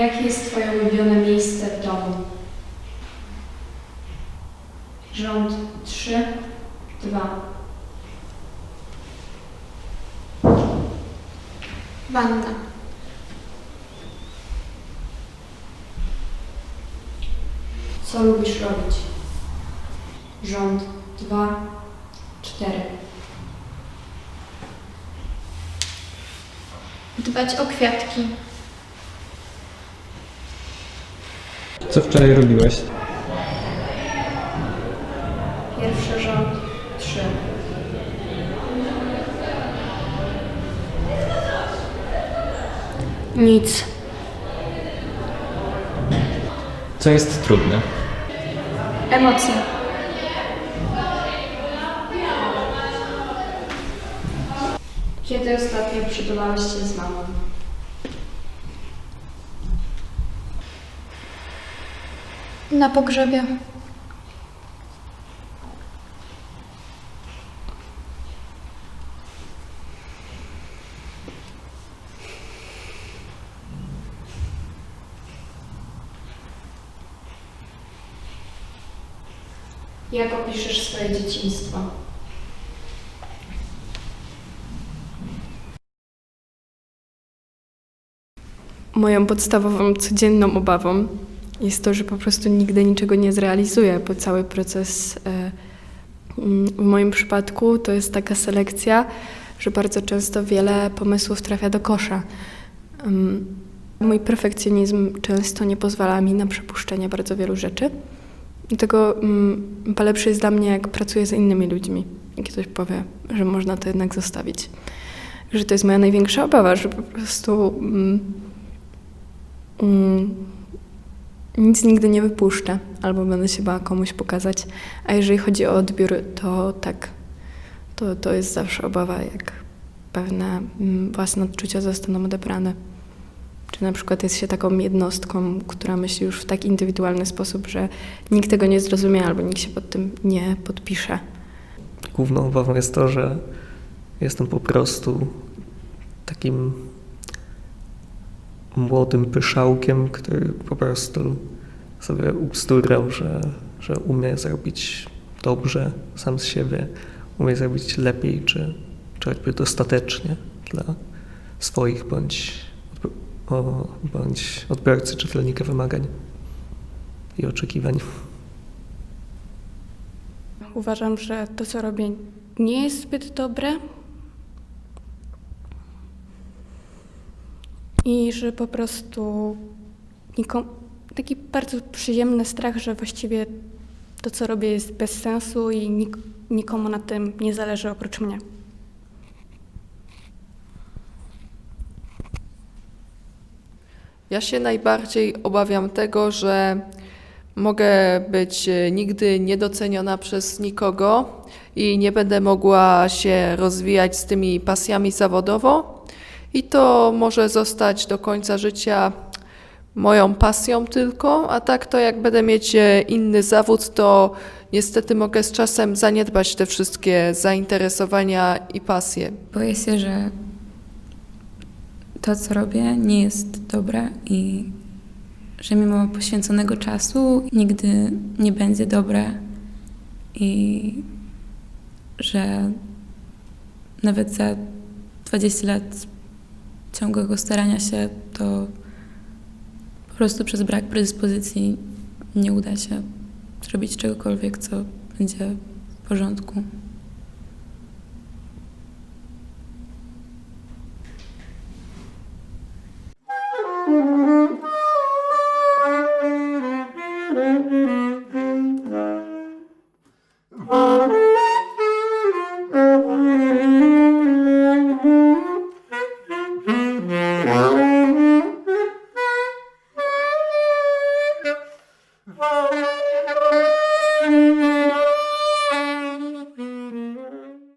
Jakie jest Twoje ulubione miejsce w domu? Rząd 3, 2. Wanna. Co lubisz robić? Rząd 2, 4. Dbać o kwiatki. Co wczoraj robiłeś? Pierwszy rząd 3. Nic. Co jest trudne? Emocje. Kiedy ostatnio przytulałeś się z mamą? Na pogrzebie. Jak opiszesz swoje dzieciństwo? Moją podstawową, codzienną obawą jest to, że po prostu nigdy niczego nie zrealizuję, bo cały proces e, mm, w moim przypadku to jest taka selekcja, że bardzo często wiele pomysłów trafia do kosza. Mój perfekcjonizm często nie pozwala mi na przepuszczenie bardzo wielu rzeczy. Dlatego mm, chyba lepsze jest dla mnie, jak pracuję z innymi ludźmi. Jak ktoś powie, że można to jednak zostawić. Że to jest moja największa obawa, że po prostu mm, mm, nic nigdy nie wypuszczę, albo będę się bała komuś pokazać. A jeżeli chodzi o odbiór, to tak, to, to jest zawsze obawa, jak pewne mm, własne odczucia zostaną odebrane. Czy na przykład jest się taką jednostką, która myśli już w tak indywidualny sposób, że nikt tego nie zrozumie albo nikt się pod tym nie podpisze. Główną obawą jest to, że jestem po prostu takim młodym pyszałkiem, który po prostu sobie usturał, że, że umie zrobić dobrze sam z siebie, umie zrobić lepiej, czy, czy choćby dostatecznie dla swoich bądź, o, bądź odbiorcy, czytelnika wymagań i oczekiwań. Uważam, że to, co robię, nie jest zbyt dobre. I że po prostu nikom, taki bardzo przyjemny strach, że właściwie to, co robię, jest bez sensu i nik, nikomu na tym nie zależy oprócz mnie. Ja się najbardziej obawiam tego, że mogę być e, nigdy niedoceniona przez nikogo i nie będę mogła się rozwijać z tymi pasjami zawodowo. I to może zostać do końca życia moją pasją tylko, a tak to jak będę mieć e, inny zawód, to niestety mogę z czasem zaniedbać te wszystkie zainteresowania i pasje. Boję się, że to, co robię, nie jest dobre i że mimo poświęconego czasu nigdy nie będzie dobre i że nawet za 20 lat ciągłego starania się, to po prostu przez brak predyspozycji nie uda się zrobić czegokolwiek, co będzie w porządku.